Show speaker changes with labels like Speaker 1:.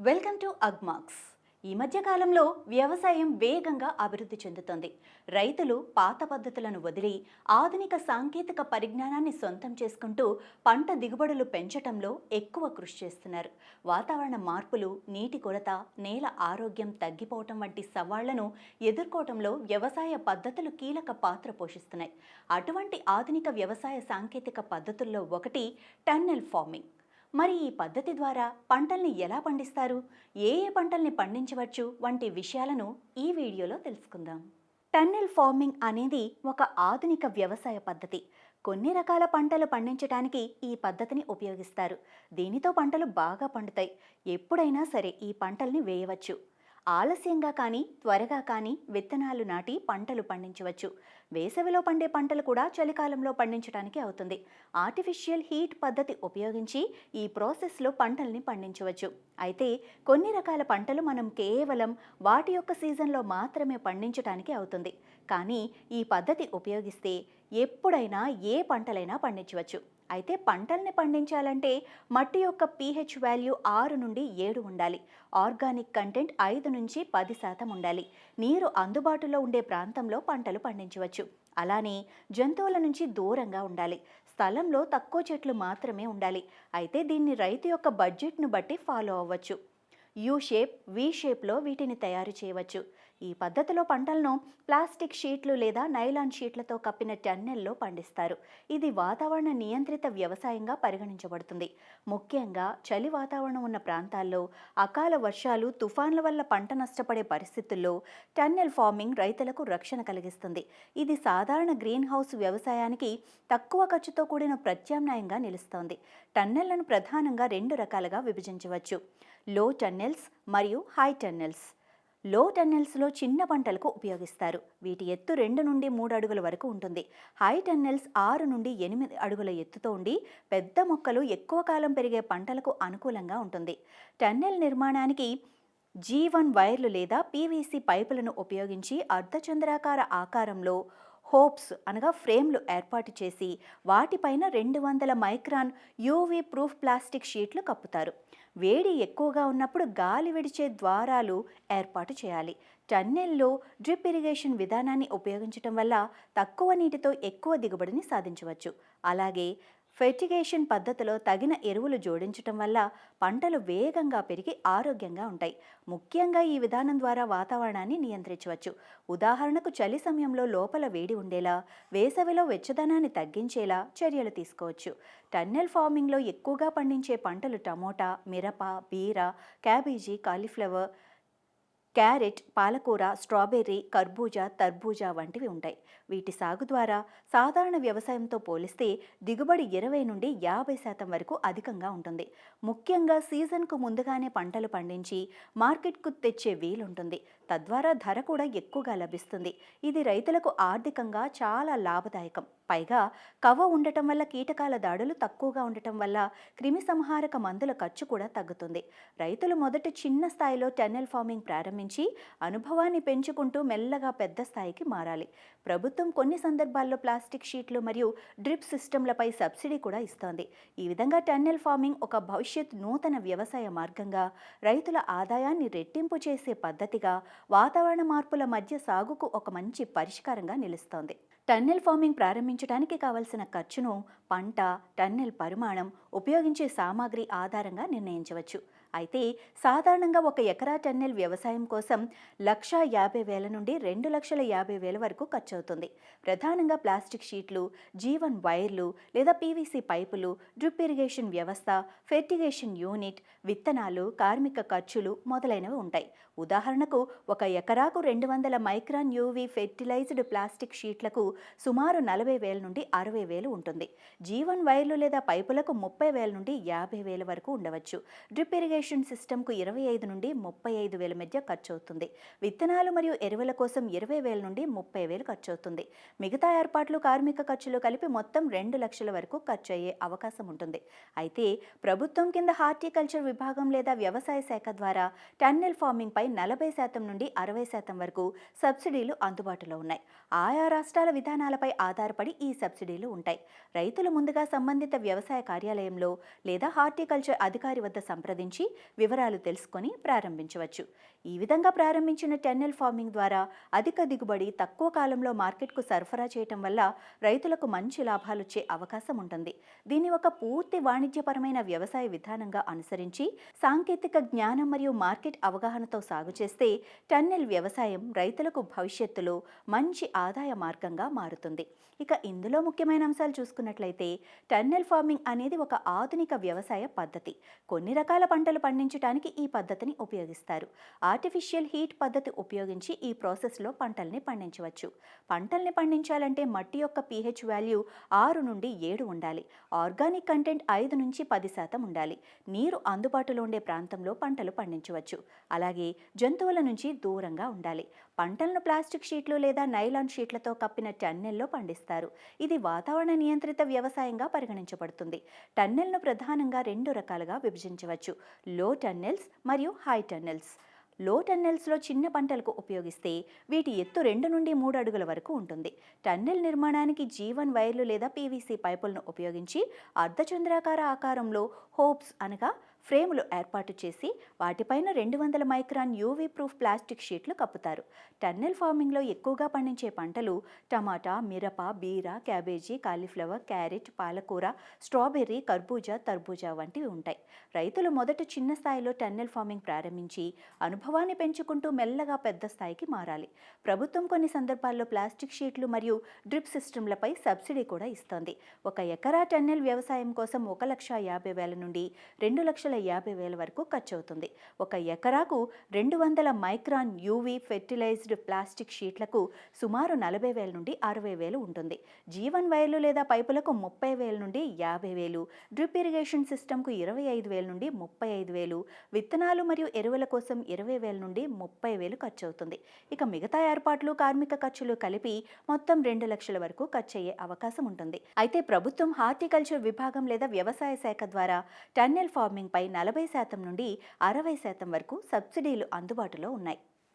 Speaker 1: Welcome to Agmax ఈ మధ్యకాలంలో వ్యవసాయం వేగంగా అభివృద్ధి చెందుతోంది. రైతులు పాత పద్ధతులను వదిలి ఆధునిక సాంకేతిక పరిజ్ఞానాన్ని సొంతం చేసుకుంటూ పంట దిగుబడులు పెంచటంలో ఎక్కువ కృషి చేస్తున్నారు. వాతావరణ మార్పులు నీటి కొరత నేల ఆరోగ్యం తగ్గిపోవటం వంటి సవాళ్ళను ఎదుర్కోవటంలో వ్యవసాయ పద్ధతులు కీలక పాత్ర పోషిస్తున్నాయి. అటువంటి ఆధునిక వ్యవసాయ సాంకేతిక పద్ధతుల్లో ఒకటి టన్నెల్ ఫార్మింగ్. మరి ఈ పద్ధతి ద్వారా పంటల్ని ఎలా పండిస్తారు? ఏ ఏ పంటల్ని పండించవచ్చు? వంటి విషయాలను ఈ వీడియోలో తెలుసుకుందాం. టన్నెల్ ఫార్మింగ్ అనేది ఒక ఆధునిక వ్యవసాయ పద్ధతి. కొన్ని రకాల పంటలు పండించడానికి ఈ పద్ధతిని ఉపయోగిస్తారు. దీనితో పంటలు బాగా పండుతాయి. ఎప్పుడైనా సరే ఈ పంటల్ని వేయవచ్చు. ఆలస్యంగా కానీ త్వరగా కానీ విత్తనాలు నాటి పంటలు పండించవచ్చు. వేసవిలో పండే పంటలు కూడా చలికాలంలో పండించడానికి అవుతుంది. ఆర్టిఫిషియల్ హీట్ పద్ధతి ఉపయోగించి ఈ ప్రాసెస్లో పంటల్ని పండించవచ్చు. అయితే కొన్ని రకాల పంటలు మనం కేవలం వాటి యొక్క సీజన్లో మాత్రమే పండించడానికి అవుతుంది. కానీ ఈ పద్ధతి ఉపయోగిస్తే ఎప్పుడైనా ఏ పంటలైనా పండించవచ్చు. అయితే పంటల్ని పండించాలంటే మట్టి యొక్క పీహెచ్ వాల్యూ ఆరు నుండి ఏడు ఉండాలి. ఆర్గానిక్ కంటెంట్ ఐదు నుంచి పది శాతం ఉండాలి. నీరు అందుబాటులో ఉండే ప్రాంతంలో పంటలు పండించవచ్చు. అలానే జంతువుల నుంచి దూరంగా ఉండాలి. స్థలంలో తక్కువ చెట్లు మాత్రమే ఉండాలి. అయితే దీన్ని రైతు యొక్క బడ్జెట్ను బట్టి ఫాలో అవ్వచ్చు. యూ షేప్ వి షేప్లో వీటిని తయారు చేయవచ్చు. ఈ పద్ధతిలో పంటలను ప్లాస్టిక్ షీట్లు లేదా నైలాన్ షీట్లతో కప్పిన టన్నెల్లో పండిస్తారు. ఇది వాతావరణ నియంత్రిత వ్యవసాయంగా పరిగణించబడుతుంది. ముఖ్యంగా చలి వాతావరణం ఉన్న ప్రాంతాల్లో అకాల వర్షాలు తుఫాన్ల వల్ల పంట నష్టపడే పరిస్థితుల్లో టన్నెల్ ఫార్మింగ్ రైతులకు రక్షణ కలిగిస్తుంది. ఇది సాధారణ గ్రీన్ హౌస్ వ్యవసాయానికి తక్కువ ఖర్చుతో కూడిన ప్రత్యామ్నాయంగా నిలుస్తోంది. టన్నెళ్ళను ప్రధానంగా రెండు రకాలుగా విభజించవచ్చు. లో టన్నెల్స్ మరియు హై టన్నెల్స్. లో టన్నెల్స్లో చిన్న పంటలకు ఉపయోగిస్తారు. వీటి ఎత్తు రెండు నుండి మూడు అడుగుల వరకు ఉంటుంది. హై టన్నెల్స్ ఆరు నుండి ఎనిమిది అడుగుల ఎత్తుతో ఉండి పెద్ద మొక్కలు ఎక్కువ కాలం పెరిగే పంటలకు అనుకూలంగా ఉంటుంది. టన్నెల్ నిర్మాణానికి జీ వన్ వైర్లు లేదా పీవీసీ పైపులను ఉపయోగించి అర్ధచంద్రాకార ఆకారంలో హోప్స్ అనగా ఫ్రేమ్లు ఏర్పాటు చేసి వాటిపైన రెండు వందల మైక్రాన్ యూవీ ప్రూఫ్ ప్లాస్టిక్ షీట్లు కప్పుతారు. వేడి ఎక్కువగా ఉన్నప్పుడు గాలి విడిచే ద్వారాలు ఏర్పాటు చేయాలి. టన్నెల్లో డ్రిప్ ఇరిగేషన్ విధానాన్ని ఉపయోగించటం వల్ల తక్కువ నీటితో ఎక్కువ దిగుబడిని సాధించవచ్చు. అలాగే ఫెర్టిగేషన్ పద్ధతిలో తగిన ఎరువులు జోడించటం వల్ల పంటలు వేగంగా పెరిగి ఆరోగ్యంగా ఉంటాయి. ముఖ్యంగా ఈ విధానం ద్వారా వాతావరణాన్ని నియంత్రించవచ్చు. ఉదాహరణకు చలి సమయంలో లోపల వేడి ఉండేలా వేసవిలో వెచ్చదనాన్ని తగ్గించేలా చర్యలు తీసుకోవచ్చు. టన్నెల్ ఫార్మింగ్లో ఎక్కువగా పండించే పంటలు టమోటా మిరప బీర క్యాబేజీ కాలీఫ్లవర్ క్యారెట్ పాలకూర స్ట్రాబెర్రీ కర్బూజా తర్బూజా వంటివి ఉంటాయి. వీటి సాగు ద్వారా సాధారణ వ్యవసాయంతో పోలిస్తే దిగుబడి ఇరవై నుండి యాభై శాతం వరకు అధికంగా ఉంటుంది. ముఖ్యంగా సీజన్కు ముందుగానే పంటలు పండించి మార్కెట్కు తెచ్చే వీలుంటుంది. తద్వారా ధర కూడా ఎక్కువగా లభిస్తుంది. ఇది రైతులకు ఆర్థికంగా చాలా లాభదాయకం. పైగా కవ ఉండటం వల్ల కీటకాల దాడులు తక్కువగా ఉండటం వల్ల క్రిమి సంహారక మందుల ఖర్చు కూడా తగ్గుతుంది. రైతులు మొదట చిన్న స్థాయిలో టెన్నెల్ ఫార్మింగ్ ప్రారంభించి అనుభవాన్ని పెంచుకుంటూ మెల్లగా పెద్ద స్థాయికి మారాలి. ప్రభుత్వం కొన్ని సందర్భాల్లో ప్లాస్టిక్ షీట్లు మరియు డ్రిప్ సిస్టంలపై సబ్సిడీ కూడా ఇస్తోంది. ఈ విధంగా టన్నెల్ ఫార్మింగ్ ఒక భవిష్యత్ నూతన వ్యవసాయ మార్గంగా రైతుల ఆదాయాన్ని రెట్టింపు చేసే పద్ధతిగా వాతావరణ మార్పుల మధ్య సాగుకు ఒక మంచి పరిష్కారంగా నిలుస్తోంది. టన్నెల్ ఫార్మింగ్ ప్రారంభించడానికి కావలసిన ఖర్చును పంట టన్నెల్ పరిమాణం ఉపయోగించే సామాగ్రి ఆధారంగా నిర్ణయించవచ్చు. అయితే సాధారణంగా ఒక ఎకరా టన్నెల్ వ్యవసాయం కోసం లక్ష యాభై వేల నుండి రెండు లక్షల యాభై వేల వరకు ఖర్చు అవుతుంది ప్రధానంగా ప్లాస్టిక్ షీట్లు జీవన్ వైర్లు లేదా పీవీసీ పైపులు డ్రిప్ ఇరిగేషన్ వ్యవస్థ ఫెర్టిగేషన్ యూనిట్ విత్తనాలు కార్మిక ఖర్చులు మొదలైనవి ఉంటాయి. ఉదాహరణకు ఒక ఎకరాకు రెండు వందల మైక్రాన్ యూవీ ఫెర్టిలైజ్డ్ ప్లాస్టిక్ షీట్లకు సుమారు నలభై వేల నుండి అరవై వేలు ఉంటుంది. జీవన్ వైర్లు లేదా పైపులకు ముప్పై వేల నుండి యాభై వేల వరకు ఉండవచ్చు. డ్రిప్ ఇరిగేషన్ సిస్టమ్కు ఇరవై ఐదు నుండి ముప్పై ఐదు వేల మధ్య ఖర్చు అవుతుంది విత్తనాలు మరియు ఎరువుల కోసం ఇరవై వేల నుండి ముప్పై వేలు ఖర్చు అవుతుంది మిగతా ఏర్పాట్లు కార్మిక ఖర్చులు కలిపి మొత్తం రెండు లక్షల వరకు ఖర్చు అయ్యే అవకాశం ఉంటుంది. అయితే ప్రభుత్వం కింద హార్టికల్చర్ విభాగం లేదా వ్యవసాయ శాఖ ద్వారా టన్నెల్ ఫార్మింగ్ పై నలభై శాతం నుండి అరవై శాతం వరకు సబ్సిడీలు అందుబాటులో ఉన్నాయి. ఆయా రాష్ట్రాల విధానాలపై ఆధారపడి ఈ సబ్సిడీలు ఉంటాయి. రైతులు ముందుగా సంబంధిత వ్యవసాయ కార్యాలయంలో లేదా హార్టికల్చర్ అధికారి వద్ద సంప్రదించి వివరాలు తెలుసుకొని ప్రారంభించవచ్చు. ఈ విధంగా ప్రారంభించిన టెన్నెల్ ఫార్మింగ్ ద్వారా అధిక దిగుబడి తక్కువ కాలంలో మార్కెట్కు సరఫరా చేయటం వల్ల రైతులకు మంచి లాభాలు వచ్చే అవకాశం ఉంటుంది. దీన్ని ఒక పూర్తి వాణిజ్యపరమైన వ్యవసాయ విధానంగా అనుసరించి సాంకేతిక జ్ఞానం మరియు మార్కెట్ అవగాహనతో సాగు చేస్తే టన్నెల్ వ్యవసాయం రైతులకు భవిష్యత్తులో మంచి ఆదాయ మార్గంగా మారుతుంది. ఇక ఇందులో ముఖ్యమైన అంశాలు చూసుకున్నట్లయితే టన్నెల్ ఫార్మింగ్ అనేది ఒక ఆధునిక వ్యవసాయ పద్ధతి. కొన్ని రకాల పంటలు పండించడానికి ఈ పద్ధతిని ఉపయోగిస్తారు. ఆర్టిఫిషియల్ హీట్ పద్ధతి ఉపయోగించి ఈ ప్రాసెస్లో పంటల్ని పండించవచ్చు. పంటల్ని పండించాలంటే మట్టి యొక్క పీహెచ్ వాల్యూ ఆరు నుండి ఏడు ఉండాలి. ఆర్గానిక్ కంటెంట్ ఐదు నుంచి పది శాతం ఉండాలి. నీరు అందుబాటులో ఉండే ప్రాంతంలో పంటలు పండించవచ్చు. అలాగే జంతువుల నుంచి దూరంగా ఉండాలి. పంటలను ప్లాస్టిక్ షీట్లు లేదా నైలాన్ షీట్లతో కప్పిన టన్నెల్లో పండిస్తారు. ఇది వాతావరణ నియంత్రిత వ్యవసాయంగా పరిగణించబడుతుంది. టన్నెల్ను ప్రధానంగా రెండు రకాలుగా విభజించవచ్చు. లో టన్నెల్స్ మరియు హై టన్నెల్స్. లో టన్నెల్స్లో చిన్న పంటలకు ఉపయోగిస్తే వీటి ఎత్తు రెండు నుండి మూడు అడుగుల వరకు ఉంటుంది. టన్నెల్ నిర్మాణానికి జీవన్ వైర్లు లేదా పీవీసీ పైపులను ఉపయోగించి అర్ధచంద్రాకార ఆకారంలో హోప్స్ అనగా ఫ్రేములు ఏర్పాటు చేసి వాటిపైన రెండు వందల మైక్రాన్ యూవీ ప్రూఫ్ ప్లాస్టిక్ షీట్లు కప్పుతారు. టన్నెల్ ఫార్మింగ్లో ఎక్కువగా పండించే పంటలు టమాటా మిరప బీర క్యాబేజీ కాలీఫ్లవర్ క్యారెట్ పాలకూర స్ట్రాబెర్రీ కర్బూజా తర్బూజా వంటివి ఉంటాయి. రైతులు మొదట చిన్న స్థాయిలో టన్నెల్ ఫార్మింగ్ ప్రారంభించి అనుభవాన్ని పెంచుకుంటూ మెల్లగా పెద్ద స్థాయికి మారాలి. ప్రభుత్వం కొన్ని సందర్భాల్లో ప్లాస్టిక్ షీట్లు మరియు డ్రిప్ సిస్టమ్లపై సబ్సిడీ కూడా ఇస్తోంది. ఒక ఎకరా టన్నెల్ వ్యవసాయం కోసం ఒక లక్ష యాభై వేల నుండి రెండు లక్షల యాభై వేల వరకు ఖర్చు అవుతుంది ఒక ఎకరాకు రెండు వందల మైక్రాన్ యూవీ ఫెర్టిలైజ్డ్ ప్లాస్టిక్ షీట్లకు సుమారు నలభై వేల నుండి అరవై వేలు ఉంటుంది. జీవన్ వైర్లు లేదా పైపులకు ముప్పై వేల నుండి యాభై వేలు డ్రిప్ ఇరిగేషన్ సిస్టమ్కు ఇరవై ఐదు వేల నుండి ముప్పై ఐదు వేలు విత్తనాలు మరియు ఎరువుల కోసం ఇరవై వేల నుండి ముప్పై వేలు ఖర్చు అవుతుంది ఇక మిగతా ఏర్పాట్లు కార్మిక ఖర్చులు కలిపి మొత్తం రెండు లక్షల వరకు ఖర్చు అయ్యే అవకాశం ఉంటుంది. అయితే ప్రభుత్వం హార్టికల్చర్ విభాగం లేదా వ్యవసాయ శాఖ ద్వారా టన్నెల్ ఫార్మింగ్ పై నలభై శాతం నుండి అరవై శాతం వరకు సబ్సిడీలు అందుబాటులో ఉన్నాయి.